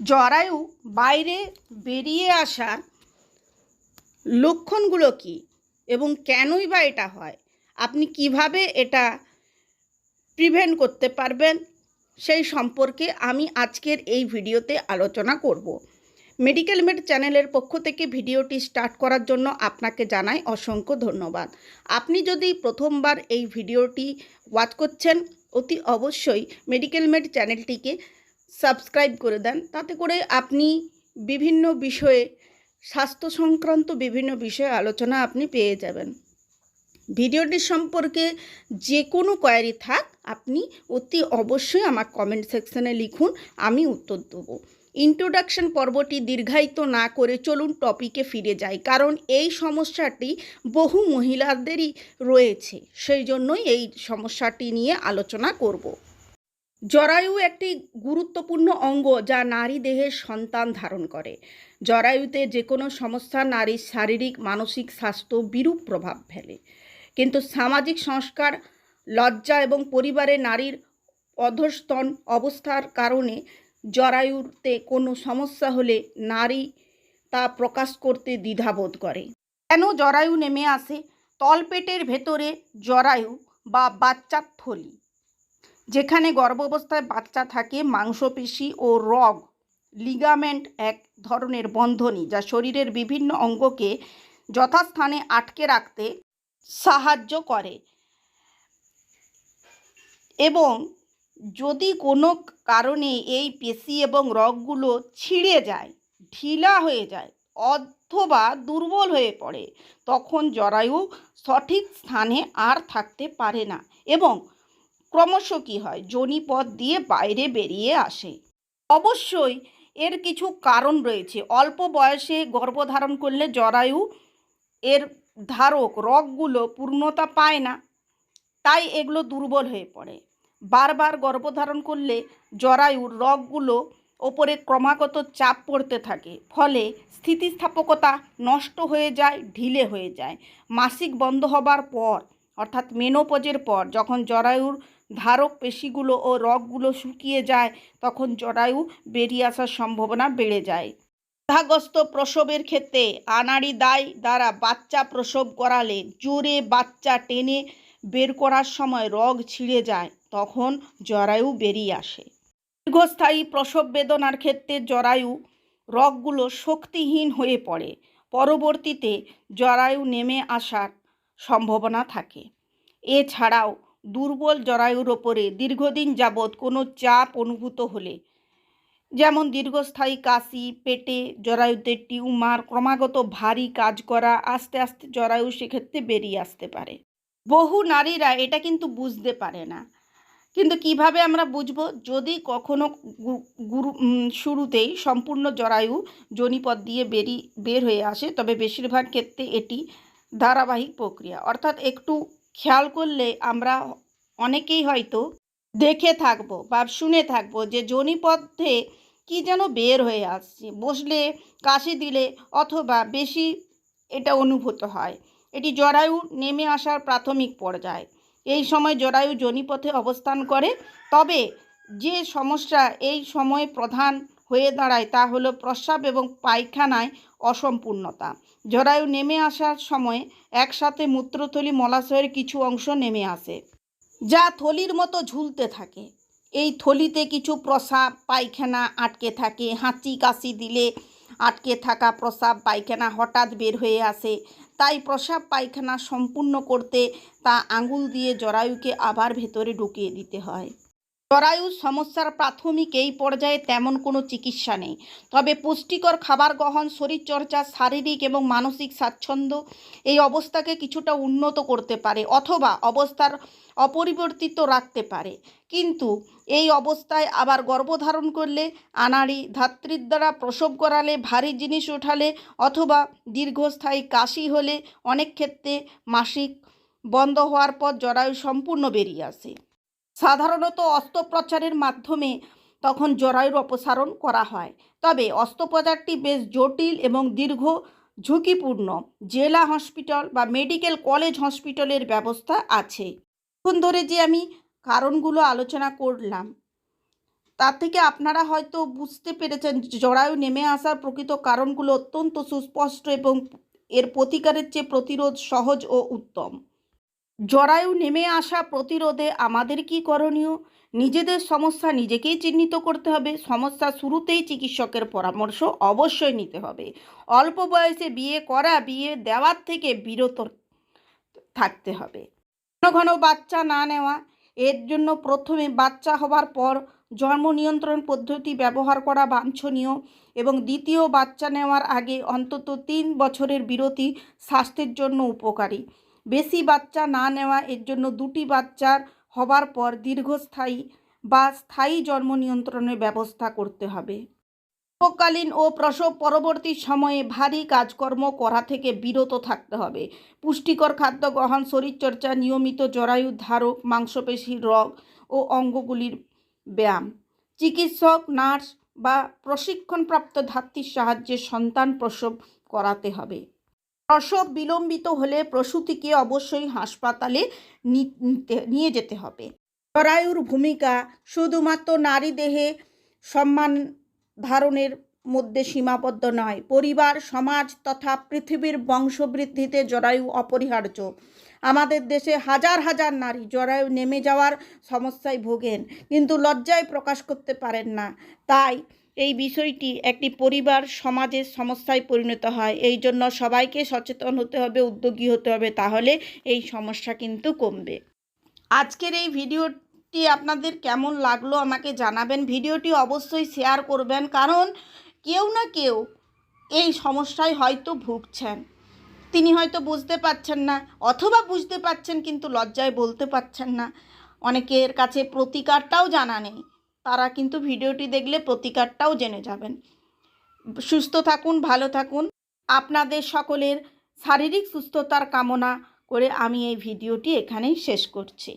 জরায়ু বাইরে বেরিয়ে আসার লক্ষণগুলো কি এবং কেনই বা এটা হয়? আপনি কীভাবে এটা প্রিভেন্ট করতে পারবেন? সেই সম্পর্কে আমি আজকের এই ভিডিওতে আলোচনা করব। মেডিকেল মেড চ্যানেলের পক্ষ থেকে ভিডিওটি স্টার্ট করার জন্য আপনাকে জানাই অসংখ্য ধন্যবাদ। আপনি যদি প্রথমবার এই ভিডিওটি ওয়াচ করছেন, অতি অবশ্যই মেডিকেল মেড চ্যানেলটিকে সাবস্ক্রাইব করে দেন। তাতে করে আপনি বিভিন্ন বিষয়ে, স্বাস্থ্য সংক্রান্ত বিভিন্ন বিষয়ে আলোচনা আপনি পেয়ে যাবেন। ভিডিওটি সম্পর্কে যে কোনো কোয়ারি থাক, আপনি অতি অবশ্যই আমার কমেন্ট সেকশনে লিখুন, আমি উত্তর দেবো। ইন্ট্রোডাকশন পর্বটি দীর্ঘায়িত না করে চলুন টপিকে ফিরে যাই, কারণ এই সমস্যাটি বহু মহিলাদেরই রয়েছে সেই জন্যই এই সমস্যাটি নিয়ে আলোচনা করব। জরায়ু একটি গুরুত্বপূর্ণ অঙ্গ যা নারী দেহের সন্তান ধারণ করে। জরায়ুতে যে কোনো সমস্যা নারীর শারীরিক, মানসিক স্বাস্থ্য বিরূপ প্রভাব ফেলে। কিন্তু সামাজিক সংস্কার, লজ্জা এবং পরিবারে নারীর অধস্তন অবস্থার কারণে জরায়ুতে কোনো সমস্যা হলে নারী তা প্রকাশ করতে দ্বিধাবোধ করে। কেন জরায়ু নেমে আসে? তলপেটের ভেতরে জরায়ু বা বাচ্চার থলি। যেখানে গর্ভাবস্থায় বাচ্চা থাকে, মাংসপেশি ও রগ লিগামেন্ট এক ধরনের বন্ধনী যা শরীরের বিভিন্ন অঙ্গকে যথাস্থানে আটকে রাখতে সাহায্য করে। এবং যদি কোনো কারণে এই পেশি এবং রগগুলো ছিঁড়ে যায়, ঢিলা হয়ে যায় অথবা দুর্বল হয়ে পড়ে, তখন জরায়ু সঠিক স্থানে আর থাকতে পারে না এবং ক্রমশ কী হয়? যোনিপথ দিয়ে বাইরে বেরিয়ে আসে। অবশ্যই এর কিছু কারণ রয়েছে। অল্প বয়সে গর্ভধারণ করলে জরায়ু এর ধারক রগগুলো পূর্ণতা পায় না, তাই এগুলো দুর্বল হয়ে পড়ে। বারবার গর্ভধারণ করলে জরায়ুর রগগুলো ওপরে ক্রমাগত চাপ পড়তে থাকে, ফলে স্থিতিস্থাপকতা নষ্ট হয়ে যায়, ঢিলে হয়ে যায়। মাসিক বন্ধ হবার পর, অর্থাৎ মেনোপজের পর, যখন জরায়ুর ধারক পেশিগুলো ও রগগুলো শুকিয়ে যায়, তখন জরায়ু বেরিয়ে আসার সম্ভাবনা বেড়ে যায়। বাধাগ্রস্ত প্রসবের ক্ষেত্রে আনাড়ি দায় দ্বারা বাচ্চা প্রসব করালে জোরে বাচ্চা টেনে বের করার সময় রগ ছিঁড়ে যায়, তখন জরায়ু বেরিয়ে আসে। দীর্ঘস্থায়ী প্রসব বেদনার ক্ষেত্রে জরায়ু রগগুলো শক্তিহীন হয়ে পড়ে, পরবর্তীতে জরায়ু নেমে আসার সম্ভাবনা থাকে। এছাড়াও দুর্বল জরায়ুর ওপরে দীর্ঘদিন যাবৎ কোনো চাপ অনুভূত হলে, যেমন দীর্ঘস্থায়ী কাশি, পেটে জরায়ুতে টিউমার, ক্রমাগত ভারী কাজ করা, আস্তে আস্তে জরায়ু সেক্ষেত্রে বেরিয়ে আসতে পারে। বহু নারীরা এটা কিন্তু বুঝতে পারে না। কিন্তু কীভাবে আমরা বুঝব? যদি কখনো গুরু শুরুতেই সম্পূর্ণ জরায়ু জনিপথ দিয়ে বেরি, বের হয়ে আসে, তবে বেশিরভাগ ক্ষেত্রে এটি ধারাবাহিক প্রক্রিয়া। অর্থাৎ একটু খেয়াল করলে আমরা অনেকেই হয়তো দেখে থাকব বা শুনে থাকব যে জনিপথে কি যেন বের হয়ে আসছে। বসলে কাশি দিলে অথবা বেশি এটা অনুভূত হয়। এটি জরায়ু নেমে আসার প্রাথমিক পর্যায়। এই সময় জরায়ু জনিপথে অবস্থান করে। তবে যে সমস্যা এই সময়ে প্রধান হয়ে দাঁড়ায় তা হলো প্রস্রাব এবং পায়খানায় অসম্পূর্ণতা। জরায়ু নেমে আসার সময় একসাথে মূত্রথলি মলাশয়ের কিছু অংশ নেমে আসে, যা থলির মতো ঝুলতে থাকে। এই থলিতে কিছু প্রসাব পায়খানা আটকে থাকে, হাঁচি কাশি দিলে আটকে থাকা প্রসাব পায়খানা হঠাৎ বের হয়ে আসে। তাই প্রসাব পায়খানা সম্পূর্ণ করতে তা আঙুল দিয়ে জরায়ুকে আবার ভেতরে ঢুকিয়ে দিতে হয়। জরায়ু সমস্যার প্রাথমিক এই পর্যায়ে তেমন কোনো চিকিৎসা নেই। তবে পুষ্টিকর খাবার গ্রহণ, শরীরচর্চা, শারীরিক এবং মানসিক স্বাচ্ছন্দ্য এই অবস্থাকে কিছুটা উন্নত করতে পারে অথবা অবস্থার অপরিবর্তিত রাখতে পারে। কিন্তু এই অবস্থায় আবার গর্ভধারণ করলে আনাড়ি ধাত্রীর দ্বারা প্রসব করালে ভারী জিনিস ওঠালে অথবা দীর্ঘস্থায়ী কাশি হলে অনেক ক্ষেত্রে মাসিক বন্ধ হওয়ার পর জরায়ু সম্পূর্ণ বেরিয়ে আসে। সাধারণত অস্ত্রোপচারের মাধ্যমে তখন জরায়ুর অপসারণ করা হয়। তবে অস্ত্রোপচারটি বেশ জটিল এবং দীর্ঘ, ঝুঁকিপূর্ণ। জেলা হসপিটাল বা মেডিকেল কলেজ হসপিটালের ব্যবস্থা আছে। এখন ধরে যে আমি কারণগুলো আলোচনা করলাম তার থেকে আপনারা হয়তো বুঝতে পেরেছেন, জরায়ু নেমে আসার প্রকৃত কারণগুলো অত্যন্ত সুস্পষ্ট এবং এর প্রতিকারের চেয়ে প্রতিরোধ সহজ ও উত্তম। জরায়ু নেমে আসা প্রতিরোধে আমাদের কি করণীয়? নিজেদের সমস্যা নিজেকেই চিহ্নিত করতে হবে। সমস্যা শুরুতেই চিকিৎসকের পরামর্শ অবশ্যই নিতে হবে। অল্প বয়সে বিয়ে করা, বিয়ে দেওয়ার থেকে বিরত থাকতে হবে। ঘন ঘন বাচ্চা না নেওয়া, এর জন্য প্রথমে বাচ্চা হবার পর জন্ম নিয়ন্ত্রণ পদ্ধতি ব্যবহার করা বাঞ্ছনীয় এবং দ্বিতীয় বাচ্চা নেওয়ার আগে অন্তত তিন বছরের বিরতি স্বাস্থ্যের জন্য উপকারী। বেশি বাচ্চা না নেওয়া এর জন্য দুটি বাচ্চার হবার পর দীর্ঘস্থায়ী বা স্থায়ী জন্ম নিয়ন্ত্রণের ব্যবস্থা করতে হবে। প্রসবকালীন ও প্রসব পরবর্তী সময়ে ভারী কাজকর্ম করা থেকে বিরত থাকতে হবে। পুষ্টিকর খাদ্য গ্রহণ, শরীরচর্চা, নিয়মিত জরায়ু ধারক, মাংসপেশির রগ ও অঙ্গগুলির ব্যায়াম। চিকিৎসক, নার্স বা প্রশিক্ষণপ্রাপ্ত ধাত্রীর সাহায্যে সন্তান প্রসব করাতে হবে। প্রসব বিলম্বিত হলে প্রসূতিকে অবশ্যই হাসপাতালে নিয়ে যেতে হবে। জরায়ুর ভূমিকা শুধুমাত্র নারী দেহে সম্মান ধারণের মধ্যে সীমাবদ্ধ নয়, পরিবার, সমাজ তথা পৃথিবীর বংশবৃদ্ধিতে জরায়ু অপরিহার্য। আমাদের দেশে হাজার হাজার নারী জরায়ু নেমে যাওয়ার সমস্যায় ভোগেন, কিন্তু লজ্জায় প্রকাশ করতে পারেন না। তাই এই বিষয়টি একটি পরিবার সমাজের সমস্যায় পরিণত হয়। এই জন্য সবাইকে সচেতন হতে হবে, উদ্যোগী হতে হবে, তাহলে এই সমস্যা কিন্তু কমবে। আজকের এই ভিডিওটি আপনাদের কেমন লাগল আমাকে জানাবেন। ভিডিওটি অবশ্যই শেয়ার করবেন, কারণ কেউ না কেউ এই সমস্যায় হয়তো ভুগছেন। তিনি হয়তো বুঝতে পারছেন না, অথবা বুঝতে পারছেন কিন্তু লজ্জায় বলতে পারছেন না। অনেকের কাছে প্রতিকারটাও জানা নেই। তারা কিন্তু ভিডিওটি দেখলে প্রতিকারটাও জেনে যাবেন। সুস্থ থাকুন, ভালো থাকুন। আপনাদের সকলের শারীরিক সুস্থতার কামনা করে আমি এই ভিডিওটি এখানেই শেষ করছি।